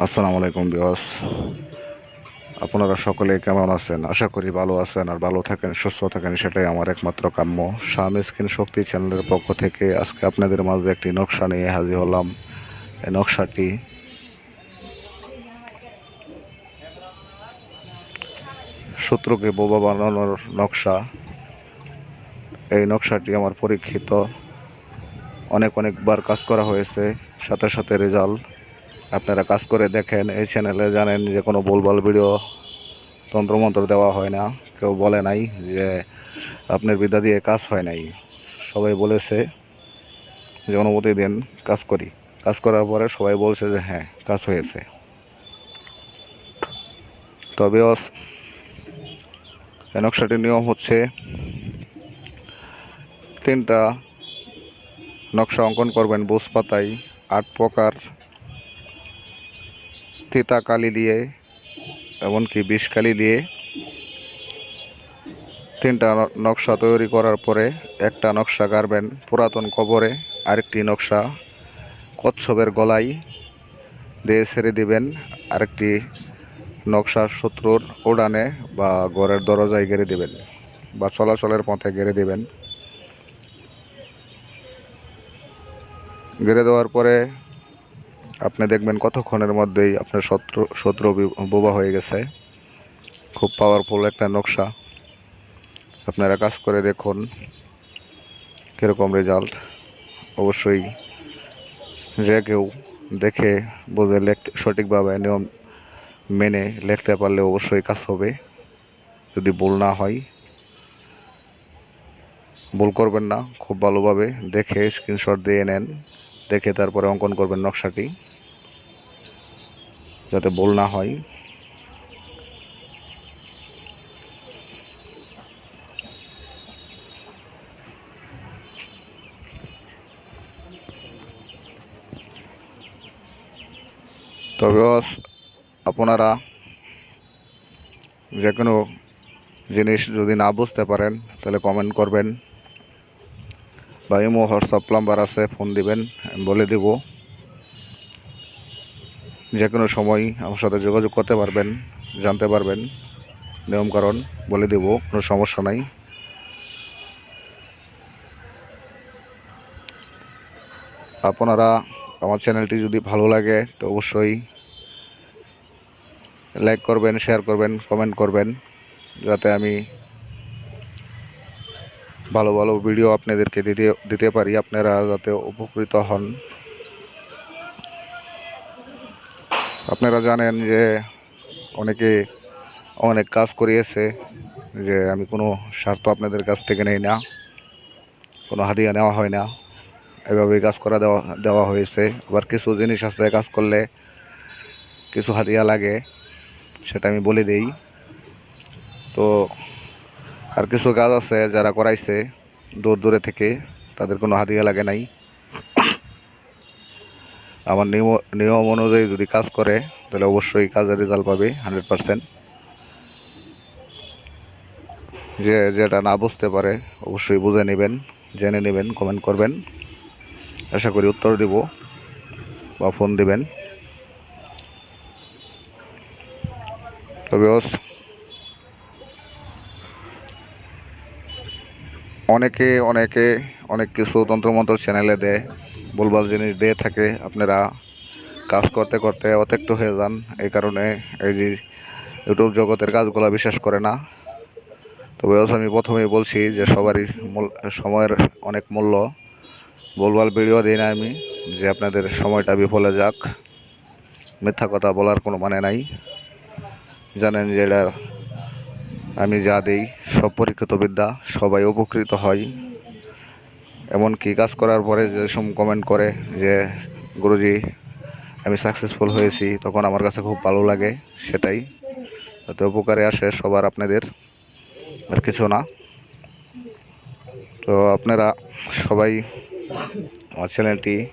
আসসালামু আলাইকুম বিয়স আপনারা সকলে কেমন আছেন? আশা করি ভালো আছেন আর ভালো থাকেন, সুস্থ থাকেন, সেটাই আমার একমাত্র কাম্য। শাম স্ক্রিন শক্তি চ্যানেলের পক্ষ থেকে আজকে আপনাদের মাঝে একটি নকশা নিয়ে হাজির হলাম। এই নকশাটি শত্রুকে বোবা বানানোর নকশা। এই নকশাটি আমার পরীক্ষিত। অনেক অনেকবার কাজ করা হয়েছে, সাথে সাথে রেজাল্ট। আপনারা কাজ করে দেখেন, এই চ্যানেলে জানেন যে কোনো বলবাল ভিডিও তন্ত্রমন্ত্র দেওয়া হয় না। কেউ বলে নাই যে আপনার বিদ্যা দিয়ে কাজ হয় নাই। সবাই বলেছে যে অনুমতি দিন, কাজ করি। কাজ করার পরে সবাই বলছে যে হ্যাঁ কাজ হয়েছে। তবে নকশাটির নিয়ম হচ্ছে তিনটা নকশা অঙ্কন করবেন বুস পাতায় আট প্রকার তিতা কালি দিয়ে, এমনকি বিষ কালি দিয়ে তিনটা নকশা তৈরি করার পরে একটা নকশা গাড়বেন পুরাতন কবরে, আরেকটি নকশা কচ্ছপের গলায় দিয়ে ছেড়ে দিবেন, আরেকটি নকশা শত্রুর উড়ানে বা ঘরের দরজায় গেড়ে দিবেন বা চলাচলের পথে গেড়ে দিবেন। গেড়ে দেওয়ার পরে আপনি দেখবেন কতক্ষণের মধ্যেই আপনার শত্রু শত্রু বোবা হয়ে গেছে। খুব পাওয়ারফুল একটা নকশা। আপনারা কাজ করে দেখুন কীরকম রেজাল্ট অবশ্যই যে কেউ দেখে বুঝে লিখতে, সঠিকভাবে নিয়ম মেনে লিখতে পারলে অবশ্যই কাজ হবে। যদি ভুল না হয়, ভুল করবেন না। খুব ভালোভাবে দেখে স্ক্রিনশট দিয়ে নেন। দেখে তারপরে অঙ্কন করবেন নকশাটি, যাতে ভুল না হয়। তবে আপনারা যে কোনো জিনিস যদি না বুঝতে পারেন, তাহলে কমেন্ট করবেন। বা ইমো হোয়াটসঅ্যাপ নাম্বার আছে, ফোন দিবেন বলে দেব। যে কোনো সময় আমার সাথে যোগাযোগ করতে পারবেন, জানতে পারবেন নিয়মকানুন বলে দেব, কোনো সমস্যা নাই। আপনারা আমার চ্যানেলটি যদি ভালো লাগে, তো অবশ্যই লাইক করবেন শেয়ার করবেন কমেন্ট করবেন, যাতে আমি ভালো ভালো ভিডিও আপনাদেরকে দিতে দিতে পারি। আপনারা যাতে উপকৃত হন। আপনারা জানেন যে অনেকে অনেক কাজ করিয়েছে যে আমি কোনো স্বার্থ আপনাদের কাছ থেকে নেই না। কোনো হাদিয়া নেওয়া হয় না। এভাবে কাজ করা দেওয়া দেওয়া হয়েছে। আবার কিছু জিনিস আছে কাজ করলে কিছু হাদিয়া লাগে, সেটা আমি বলে দেই। তো আর কিছু কাজ আছে যারা করাইছে দূর দূরে থেকে, তাদের কোনো হাদিয়া লাগে নাই। আমার নিয়ম নিয়ম অনুযায়ী যদি কাজ করে, তাহলে অবশ্যই কাজের রেজাল্ট পাবে হান্ড্রেড পারসেন্ট যে, যেটা না বুঝতে পারে, অবশ্যই বুঝে নেবেন, জেনে নেবেন কমেন্ট করবেন। আশা করি উত্তর দিব বা ফোন দিবেন। তবে অনেকে অনেকে, অনেক কিছু তন্ত্রমন্ত্র চ্যানেলে দেয়, ভুলভাল জিনিস দিয়ে থাকে। আপনারা কাজ করতে করতে অত্যক্ত হয়ে যান। এই কারণে এই যে ইউটিউব জগতের কাজগুলো বিশ্বাস করে না। তবে আমি প্রথমেই বলছি যে সবারই মূল- সময়ের অনেক মূল্য। ভুলভাল ভিডিও দিই না আমি, যে আপনাদের সময়টা বিফলে যাক। মিথ্যা কথা বলার কোনো মানে নাই। জানেন যে এটা আমি যা দিই, সব পরীক্ষিত বিদ্যা, সবাই উপকৃত হয়। এমনকি কাজ করার পরে যেসব কমেন্ট করে যে, গুরুজি, আমি সাকসেসফুল হয়েছি তখন আমার কাছে খুব ভালো লাগে, সেটাই। যাতে উপকারে আসে সবার আপনাদের, আর কিছু না। তো আপনারা সবাই আমার চ্যানেলটি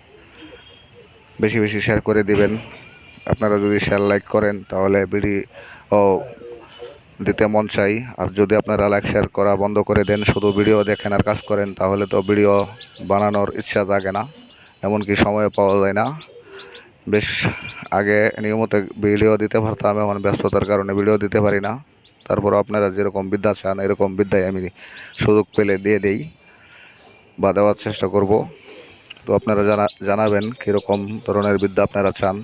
বেশি বেশি শেয়ার করে দিবেন। আপনারা যদি শেয়ার লাইক করেন, তাহলে বিডি ও দিতে মন চাই। আর যদি আপনারা লাইক শেয়ার করা বন্ধ করে দেন, শুধু ভিডিও দেখেন আর কাজ করেন, তাহলে তো ভিডিও বানানোর ইচ্ছা জাগে না, এমনকি সময় পাওয়া যায় না। বেশ, আগে নিয়মিত ভিডিও দিতে পারতাম এমন ব্যস্ততার কারণে ভিডিও দিতে পারি না। তারপর আপনারা যেরকম বিদ্যা চান, এরকম বিদ্যায় আমি সুযোগ পেলে দিয়ে দেই বা দেওয়ার চেষ্টা করব। তো আপনারা জানা, জানাবেন কীরকম ধরনের বিদ্যা আপনারা চান,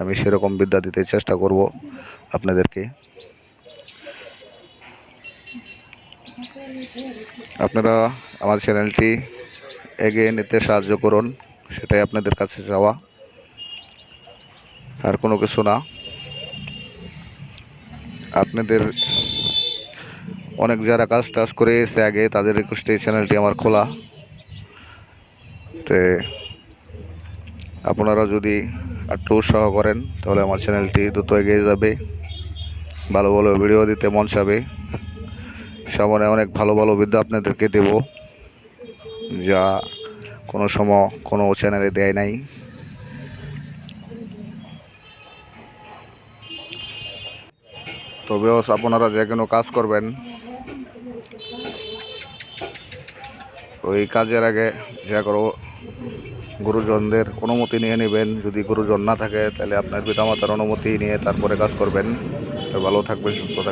আমি সেরকম বিদ্যা দিতে চেষ্টা করব আপনাদেরকে। আপনারা আমার চ্যানেলটি এগিয়ে নিতে সাহায্য করুন, সেটাই আপনাদের কাছে যাওয়া আর কোনো কিছু না। আপনাদের অনেক যারা কাজ টাজ করে এসে আগে তাদের রিকোয়েস্টে এই চ্যানেলটি আমার খোলা। তে আপনারা যদি একটু উৎসাহ করেন, তাহলে আমার চ্যানেলটি দ্রুত এগিয়ে যাবে। ভালো ভালো ভিডিও দিতে মন চাবে। সামনে অনেক ভালো ভালো বিদ্যা আপনাদেরকে দেব। যা কোনো সময় কোনো চ্যানেলে দেয় নাই। তবেও আপনারা যে কোনো কাজ করবেন। ওই কাজের আগে যা করো, গুরুজনদের অনুমতি নিয়ে নেবেন। যদি গুরুজন না থাকে, তাহলে আপনার পিতামাতার অনুমতি নিয়ে তারপরে কাজ করবেন। তো ভালো থাকবেন, সুস্থ থাকবেন।